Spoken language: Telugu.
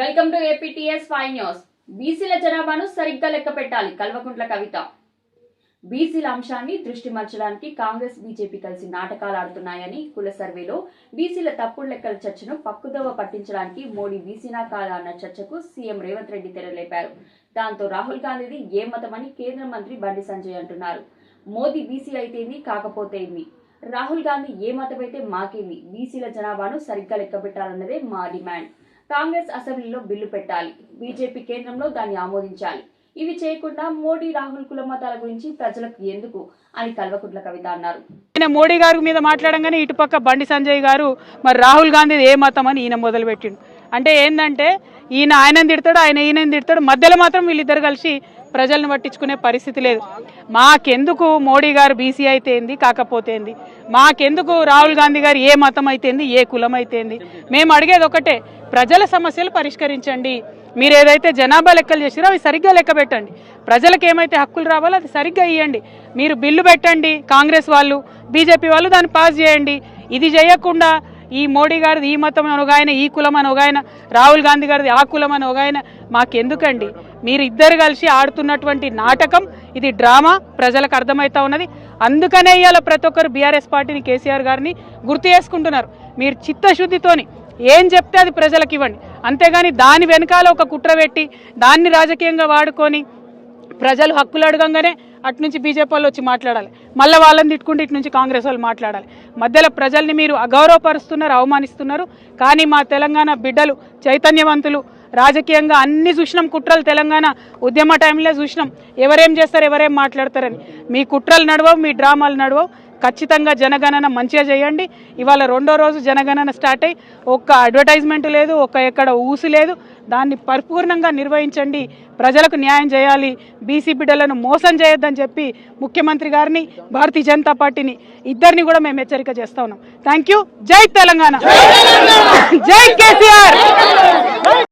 Welcome to APTS five news. బీసీల జనాభాను సరిగ్గా లెక్క పెట్టాలి. కల్వకుంట్ల కవిత. బీసీల అంశాన్ని దృష్టి మర్చడానికి కాంగ్రెస్ బీజేపీ కలిసి నాటకాలు ఆడుతున్నాయని కుల సర్వేలో బీసీల తప్పుడు లెక్కల చర్చను పక్కుదోవ పట్టించడానికి మోడీ బీసీనా కాదా అన్న చర్చకు సీఎం రేవంత్ రెడ్డి తెరలేపారు. దాంతో రాహుల్ గాంధీది ఏ మతమని కేంద్ర మంత్రి బండి సంజయ్ అంటున్నారు. మోదీ బీసీ అయితేంది కాకపోతే ఏంది రాహుల్ గాంధీ ఏ మతమైతే మాకేంది బీసీల జనాభాను సరిగ్గా లెక్కబెట్టాలన్నదే మా డిమాండ్. కాంగ్రెస్ అసెంబ్లీలో బిల్లు పెట్టాలి. బీజేపీ కేంద్రంలో దాన్ని ఆమోదించాలి. ఇవి చేయకుండా మోడీ రాహుల్ కుల మతాల గురించి ప్రజలకు ఎందుకు అని కల్వకుంట్ల కవిత అన్నారు. ఆయన మోడీ గారి మీద మాట్లాడంగానే ఇటుపక్క బండి సంజయ్ గారు మరి రాహుల్ గాంధీ ఏ మతం అని ఈయన మొదలుపెట్టిండు. అంటే ఏంటంటే ఈయన ఆయనని తిడతాడు ఆయన ఈయనని తిడతాడు మధ్యలో మాత్రం వీళ్ళిద్దరు కలిసి ప్రజలను పట్టించుకునే పరిస్థితి లేదు. మాకెందుకు మోడీ గారు బీసీ అయితేంది కాకపోతేంది మాకెందుకు రాహుల్ గాంధీ గారు ఏ మతం అయితేంది ఏ కులం అయితేంది మేము అడిగేది ఒకటే ప్రజల సమస్యలు పరిష్కరించండి. మీరు ఏదైతే జనాభా లెక్కలు చేసిరో అవి సరిగ్గా లెక్క పెట్టండి. ప్రజలకు ఏమైతే హక్కులు రావాలో అది సరిగ్గా ఇవ్వండి మీరు బిల్లు పెట్టండి కాంగ్రెస్ వాళ్ళు బీజేపీ వాళ్ళు దాన్ని పాస్ చేయండి. ఇది చేయకుండా ఈ మోడీ గారిది ఈ మతం అని ఒక ఆయన ఈ కులం అని ఒక ఆయన రాహుల్ గాంధీ గారిది ఆ కులం అని ఒక ఆయన. మాకెందుకండి? మీరు ఇద్దరు కలిసి ఆడుతున్నటువంటి నాటకం ఇది డ్రామా ప్రజలకు అర్థమవుతా ఉన్నది. అందుకనే ఇవాళ ప్రతి ఒక్కరు బీఆర్ఎస్ పార్టీని కేసీఆర్ గారిని గుర్తు చేసుకుంటున్నారు. మీరు చిత్తశుద్ధితోని ఏం చెప్తే అది ప్రజలకు ఇవ్వండి. అంతేగాని దాని వెనకాల ఒక కుట్ర పెట్టి దాన్ని రాజకీయంగా వాడుకొని ప్రజలు హక్కులు అడగంగానే అటు నుంచి బీజేపీ వాళ్ళు వచ్చి మాట్లాడాలి. మళ్ళీ వాళ్ళని తిట్టుకుంటే ఇటు నుంచి కాంగ్రెస్ వాళ్ళు మాట్లాడాలి. మధ్యలో ప్రజల్ని మీరు అగౌరవపరుస్తున్నారు అవమానిస్తున్నారు. కానీ మా తెలంగాణ బిడ్డలు చైతన్యవంతులు రాజకీయంగా అన్ని చూసినాం. కుట్రలు తెలంగాణ ఉద్యమ టైంలో చూసినాం. ఎవరేం చేస్తారు ఎవరేం మాట్లాడతారని. మీ కుట్రలు నడవవు మీ డ్రామాలు నడవవు. ఖచ్చితంగా జనగణన మంచిగా చేయండి. ఇవాళ రెండో రోజు జనగణన స్టార్ట్ అయ్యి ఒక్క అడ్వర్టైజ్మెంట్ లేదు ఒక్క ఎక్కడ ఊసి లేదు. దాన్ని పరిపూర్ణంగా నిర్వహించండి. ప్రజలకు న్యాయం చేయాలి బీసీ బిడ్డలను మోసం చేయొద్దని చెప్పి ముఖ్యమంత్రి గారిని భారతీయ జనతా పార్టీని ఇద్దరిని కూడా మేము హెచ్చరిక చేస్తా ఉన్నాం. థ్యాంక్ యూ జై తెలంగాణ. జై కేసీఆర్.